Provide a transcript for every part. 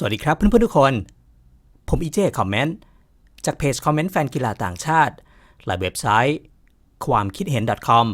สวัสดีครับเพื่อนๆทุกคน ผมอีเจคอมเมนต์จากเพจคอมเมนต์แฟนกีฬาต่างชาติและเว็บไซต์ ความคิดเห็น .com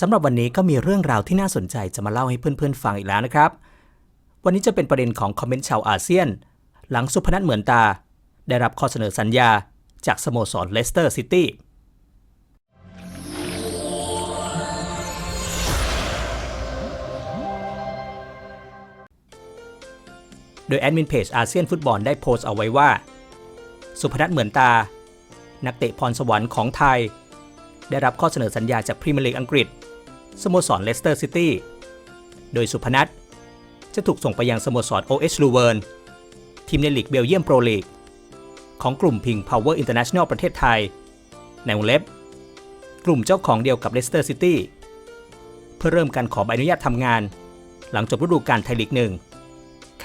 สำหรับวันนี้ก็มีเรื่องราวที่น่าสนใจจะมาเล่าให้เพื่อนๆฟังอีกแล้วนะครับ วันนี้จะเป็นประเด็นของคอมเมนต์ชาวอาเซียน หลังสุพนัทเหมือนตา ได้รับข้อเสนอสัญญาจากสโมสรเลสเตอร์ซิตี้ โดยแอดมินเพจอาเซียนฟุตบอลได้โพสต์เอาไว้ว่า สุพนัทเหมือนตา นักเตะพรสวรรค์ของไทย ได้รับข้อเสนอสัญญาจากพรีเมียร์ลีกอังกฤษ สโมสรเลสเตอร์ซิตี้ โดยสุพนัทจะถูกส่งไปยังสโมสร OH ลูเวิร์นทีมในลีกเบลเยียมโปรลีก ของกลุ่มพิง Power International ประเทศไทย ในวงเล็บ กลุ่มเจ้าของเดียวกับเลสเตอร์ซิตี้เพื่อเริ่มการขอใบอนุญาตทำงาน หลังจบฤดูกาลไทยลีกหนึ่ง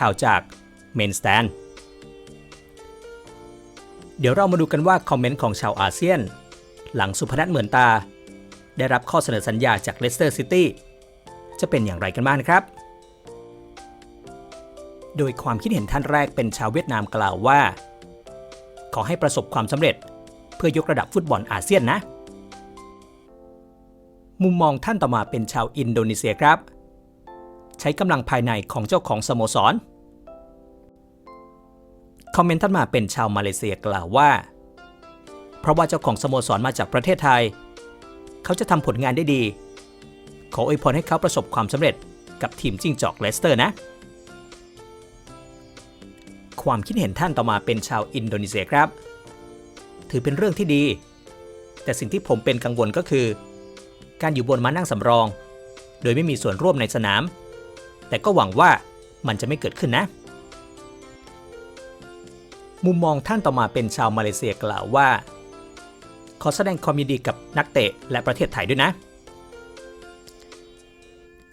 ข่าวจากเมนสแตนเดี๋ยวเรามาดูกันว่าคอมเมนต์ของชาวอาเซียน หลังสุพนัทเหมือนตา ได้รับข้อเสนอสัญญาจากเลสเตอร์ซิตี้จะเป็นอย่างไรกันบ้างครับ โดยความคิดเห็นท่านแรกเป็นชาวเวียดนามกล่าวว่า ขอให้ประสบความสำเร็จเพื่อยกระดับฟุตบอลอาเซียนนะ มุมมองท่านต่อมาเป็นชาวอินโดนีเซียครับ ใช้กำลังภายในของเจ้าของสโมสร คอมเมนต์ถัดมาเป็นชาวมาเลเซียกล่าวว่า เพราะว่าเจ้าของสโมสรมาจากประเทศไทย เขาจะทำผลงานได้ดี ขออวยพรให้เขาประสบความสำเร็จกับทีมจิ้งจอกเลสเตอร์นะ ความคิดเห็นท่านต่อมาเป็นชาวอินโดนีเซียครับ ถือเป็นเรื่องที่ดี แต่สิ่งที่ผมเป็นกังวลก็คือ การอยู่บนม้านั่งสำรอง โดยไม่มีส่วนร่วมในสนาม แต่ก็หวังว่ามันจะไม่เกิดขึ้นนะ มุมมองท่านต่อมาเป็นชาวมาเลเซียกล่าวว่า ขอแสดงความยินดีกับนักเตะและประเทศไทยด้วยนะ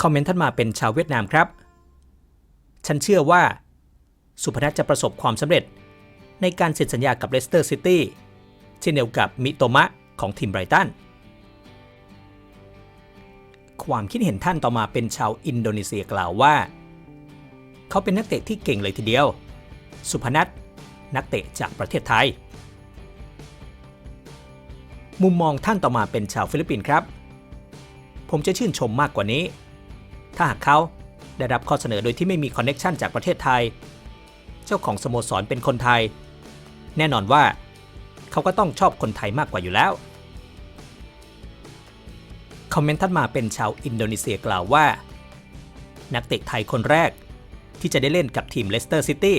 คอมเมนต์ท่านมาเป็นชาวเวียดนามครับ ฉันเชื่อว่า สุพนัทจะประสบความสำเร็จ ในการเซ็นสัญญากับเลสเตอร์ซิตี้เช่นเดียวกับมิโตมะของทีมไบรตัน ความคิดเห็นท่านต่อมาเป็นชาวอินโดนีเซียกล่าวว่า เขาเป็นนักเตะที่เก่งเลยทีเดียว สุพนัท นักเตะจากประเทศไทย มุมมองท่านต่อมาเป็นชาวฟิลิปปินส์ครับ ผมจะชื่นชมมากกว่านี้ ถ้าหากเขาได้รับข้อเสนอโดยที่ไม่มีคอนเน็ชันจากประเทศไทย เจ้าของสโมสรเป็นคนไทย แน่นอนว่า เขาก็ต้องชอบคนไทยมากกว่าอยู่แล้วคอมเมนต์ถัดมาเป็นชาวอินโดนีเซียกล่าวว่า นักเตะไทยคนแรกที่จะได้เล่นกับทีมเลสเตอร์ซิตี้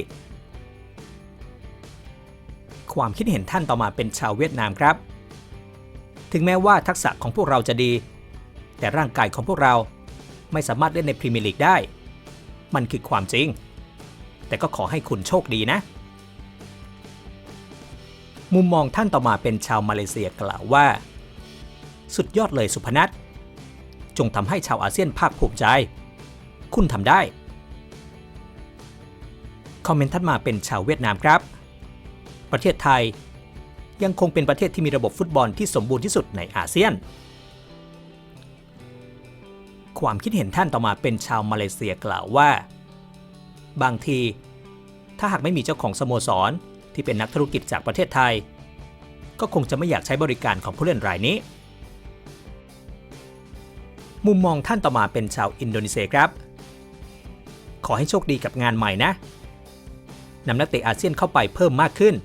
ความคิดเห็นท่านต่อมาเป็นชาวเวียดนามครับ ถึงแม้ว่าทักษะของพวกเราจะดี แต่ร่างกายของพวกเราไม่สามารถเล่นในพรีเมียร์ลีกได้ มันคือความจริง แต่ก็ขอให้คุณโชคดีนะ มุมมองท่านต่อมาเป็นชาวมาเลเซียกล่าวว่า สุดยอดเลยสุพนัทจงทำให้ชาวอาเซียนภาคภูมิใจ คุณทำได้ คอมเมนต์ถัดมาเป็นชาวเวียดนามครับ ประเทศไทย ยังคงเป็นประเทศที่มีระบบฟุตบอลที่สมบูรณ์ที่สุดในอาเซียน ความคิดเห็นท่านต่อมาเป็นชาวมาเลเซียกล่าวว่า บางที ถ้าหากไม่มีเจ้าของสโมสรที่เป็นนักธุรกิจจากประเทศไทย ก็คงจะไม่อยากใช้บริการของผู้เล่นรายนี้ มุมมองท่านต่อมาเป็นชาวอินโดนีเซียครับ ขอให้โชคดีกับงานใหม่นะนำนักเตะอาเซียนเข้าไปเพิ่มมากขึ้น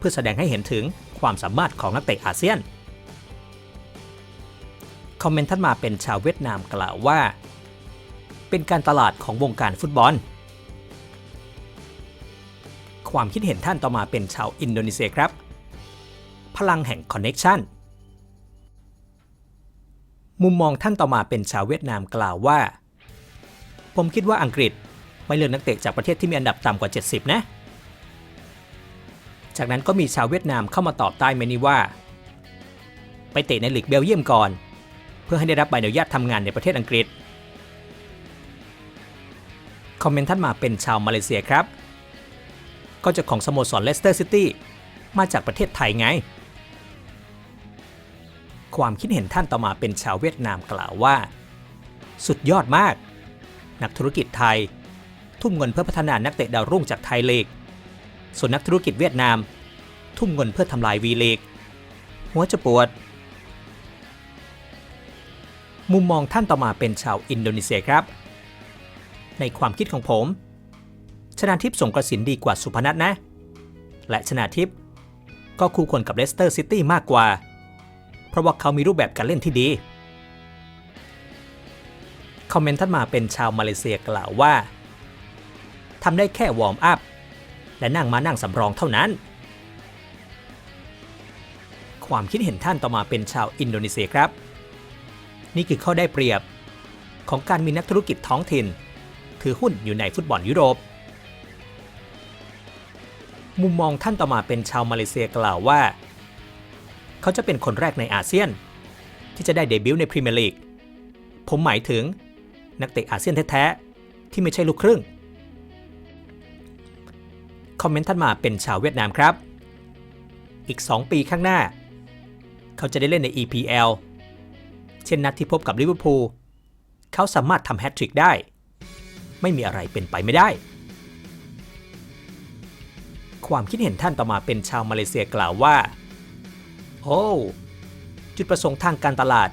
เพื่อแสดงให้เห็นถึงความสามารถของนักเตะอาเซียน คอมเมนต์ท่านมาเป็นชาวเวียดนามกล่าวว่า เป็นการตลาดของวงการฟุตบอล ความคิดเห็นท่านต่อมาเป็นชาวอินโดนีเซียครับ พลังแห่งคอนเน็ชันมุมมองท่านต่อมาเป็นชาวเวียดนามกล่าวว่า ผมคิดว่าอังกฤษไม่เลือกนักเตะจากประเทศที่มีอันดับต่ำกว่า 70 นะ จากนั้นก็มีชาวเวียดนามเข้ามาตอบใต้เมนี้ว่า ไปเตะในลีกเบลเยียมก่อน เพื่อให้ได้รับใบอนุญาตทำงานในประเทศอังกฤษ คอมเมนต์ท่านมาเป็นชาวมาเลเซียครับ ก็จะของสโมสรเลสเตอร์ซิตี้มาจากประเทศไทยไง ความคิดเห็นท่านต่อมาเป็นชาวเวียดนามกล่าวว่า สุดยอดมาก นักธุรกิจไทย ทุ่มเงินเพื่อพัฒนานักเตะดาวรุ่งจากไทยลีก ส่วนนักธุรกิจเวียดนาม ทุ่มเงินเพื่อทำลายวีลีกหัวจะปวด มุมมองท่านต่อมาเป็นชาวอินโดนีเซียครับ ในความคิดของผม ชนาทิพย์สงกระสินดีกว่าสุพนัทนะ และชนาทิพย์ก็คู่ควรกับเลสเตอร์ซิตี้มากกว่า เพราะว่าเขามีรูปแบบการเล่นที่ดี คอมเมนต์ท่านมาเป็นชาวมาเลเซียกล่าวว่าทำได้แค่วอร์มอัพ และนั่งมานั่งสำรองเท่านั้น ความคิดเห็นท่านต่อมาเป็นชาวอินโดนีเซียครับ นี่คือข้อได้เปรียบของการมีนักธุรกิจท้องถิ่น ถือหุ้นอยู่ในฟุตบอลยุโรป มุมมองท่านต่อมาเป็นชาวมาเลเซียกล่าวว่า เขาจะเป็นคนแรกในอาเซียน ที่จะได้เดบิวต์ในพรีเมียร์ลีก ผมหมายถึงนักเตะอาเซียนแท้ ๆ ที่ไม่ใช่ลูกครึ่ง คอมเมนต์ท่านมาเป็นชาวเวียดนามครับ อีก 2 ปีข้างหน้า เขาจะได้เล่นใน EPL เช่นนัดที่พบกับลิเวอร์พูลเขาสามารถทำแฮตทริกได้ ไม่มีอะไรเป็นไปไม่ได้ ความคิดเห็นท่านต่อมาเป็นชาวมาเลเซียกล่าวว่า โอ้จุดประสงค์ทางการตลาด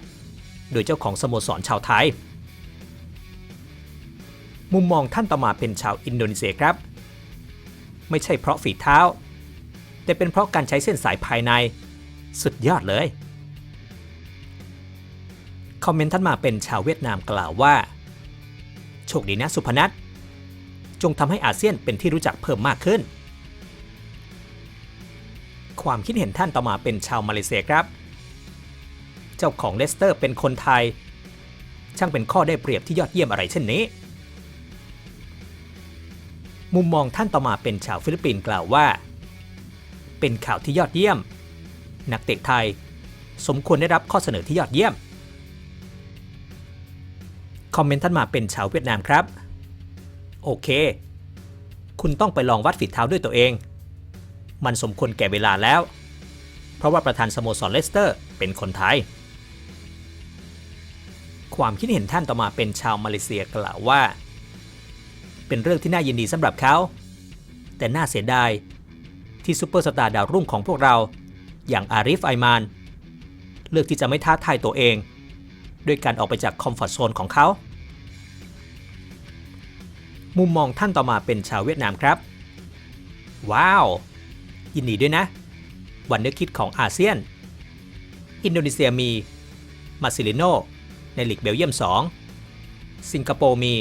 โดยเจ้าของสโมสรชาวไทย มุมมองท่านต่อมาเป็นชาวอินโดนีเซียครับ ไม่ใช่เพราะฝีเท้า แต่เป็นเพราะการใช้เส้นสายภายใน สุดยอดเลย คอมเมนต์ท่านมาเป็นชาวเวียดนามกล่าวว่า โชคดีนะสุพนัทจงทำให้อาเซียนเป็นที่รู้จักเพิ่มมากขึ้น ความคิดเห็นท่านต่อมาเป็นชาวมาเลเซียครับ เจ้าของเลสเตอร์เป็นคนไทย ช่างเป็นข้อได้เปรียบที่ยอดเยี่ยมอะไรเช่นนี้ มุมมองท่านต่อมาเป็นชาวฟิลิปปินส์กล่าวว่า เป็นข่าวที่ยอดเยี่ยม นักเตะไทย สมควรได้รับข้อเสนอที่ยอดเยี่ยม คอมเมนต์ท่านมาเป็นชาวเวียดนามครับ โอเค คุณต้องไปลองวัดฝีเท้าด้วยตัวเอง มันสมควรแก่เวลาแล้ว เพราะว่าประธานสโมสรเลสเตอร์เป็นคนไทย ความคิดเห็นท่านต่อมาเป็นชาวมาเลเซียกล่าวว่า เป็นเรื่องที่น่ายินดีสำหรับเขา แต่น่าเสียดาย ที่ซูเปอร์สตาร์ดาวรุ่งของพวกเรา อย่างอาริฟไอมาน เลือกที่จะไม่ท้าทายตัวเอง ด้วยการออกไปจากคอมฟอร์ทโซนของเขา มุมมองท่านต่อมาเป็นชาวเวียดนามครับ ว้าว ยินดีด้วยนะ วันนึกคิดของอาเซียน อินโดนีเซียมี มาซิลิโนในลีกเบลเยียม 2 สิงคโปร์มี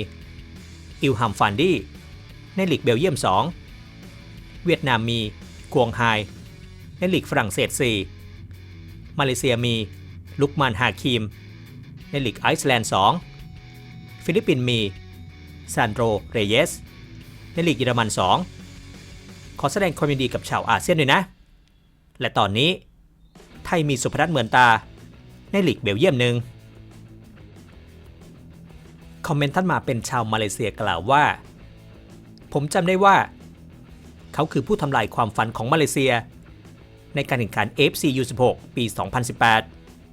อิลฮัมฟันดี้ในลีกเบลเยียม 2 เวียดนามมีกวงไฮ ในลีกฝรั่งเศส 4 มาเลเซียมี ลุกมานฮาคิม ในลีกไอซ์แลนด์ 2 ฟิลิปปินส์มีซานโดรเรเยส ในลีกเยอรมัน 2 ขอแสดงความยินดีกับชาวอาเซียนด้วยนะ และตอนนี้ไทยมีสุพนัทเหมือนตา ในลีกเบลเยียมหนึ่ง คอมเมนต์ท่านมาเป็นชาวมาเลเซียกล่าวว่า ผมจำได้ว่า เขาคือผู้ทำลายความฝันของมาเลเซีย ในการแข่งขัน AFC U16 ปี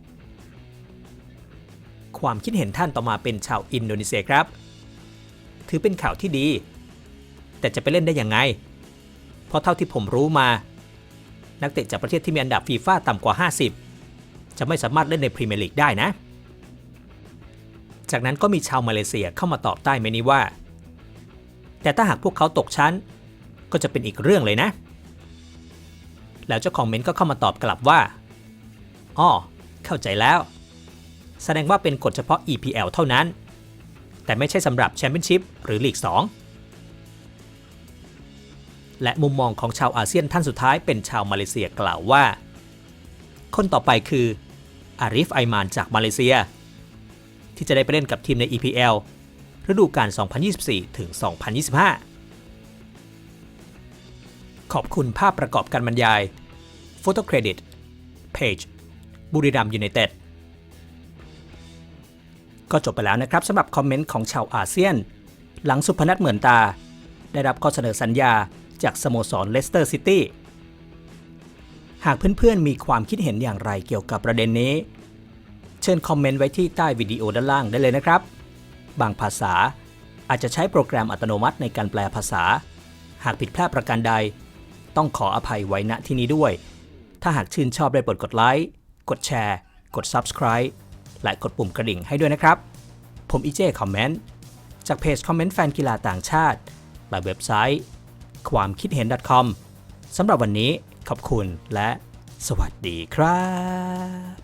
2018 ความคิดเห็นท่านต่อมาเป็นชาวอินโดนีเซียครับ ถือเป็นข่าวที่ดี แต่จะไปเล่นได้ยังไง เพราะเท่าที่ผมรู้มา นักเตะจากประเทศที่มีอันดับฟีฟ่าต่ำกว่า 50 จะไม่สามารถเล่นในพรีเมียร์ลีกได้นะ จากนั้นก็มีชาวมาเลเซียเข้ามาตอบใต้เมนี้ว่า แต่ถ้าหากพวกเขาตกชั้น ก็จะเป็นอีกเรื่องเลยนะ แล้วเจ้าของเมนต์ก็เข้ามาตอบกลับว่าอ้อเข้าใจแล้ว แสดงว่าเป็นกฎเฉพาะ EPL เท่านั้น แต่ไม่ใช่สำหรับแชมเปี้ยนชิพหรือลีก 2 และมุมมองของชาวอาเซียนท่านสุดท้ายเป็นชาวมาเลเซียกล่าวว่า คนต่อไปคืออาริฟไอมานจากมาเลเซีย ที่จะได้ไปเล่นกับทีมใน EPL ฤดูกาล 2024 ถึง 2025 ขอบคุณภาพประกอบการบรรยาย Photo Credit Page บุรีรัมย์ยูไนเต็ด ก็จบไปแล้วนะครับสำหรับคอมเมนต์ของชาวอาเซียน หลังสุพนัทเหมือนตา ได้รับข้อเสนอสัญญาจากสโมสรเลสเตอร์ซิตี้ หากเพื่อนๆมีความคิดเห็นอย่างไรเกี่ยวกับประเด็นนี้ เชิญคอมเมนต์ไว้ที่ใต้วิดีโอด้านล่างได้เลยนะครับ บางภาษาอาจจะใช้โปรแกรมอัตโนมัติในการแปลภาษา หากผิดพลาดประการใด ต้องขออภัยไว้ณที่นี้ด้วย ถ้าหากชื่นชอบได้โปรดกดไลค์ กดแชร์ กด Subscribe และกดปุ่มกระดิ่งให้ด้วยนะครับ ผมอีเจคอมเมนต์จากเพจคอมเมนต์แฟนกีฬาต่างชาติ และเว็บไซต์ ความคิดเห็น .com สำหรับวันนี้ขอบคุณและสวัสดีครับ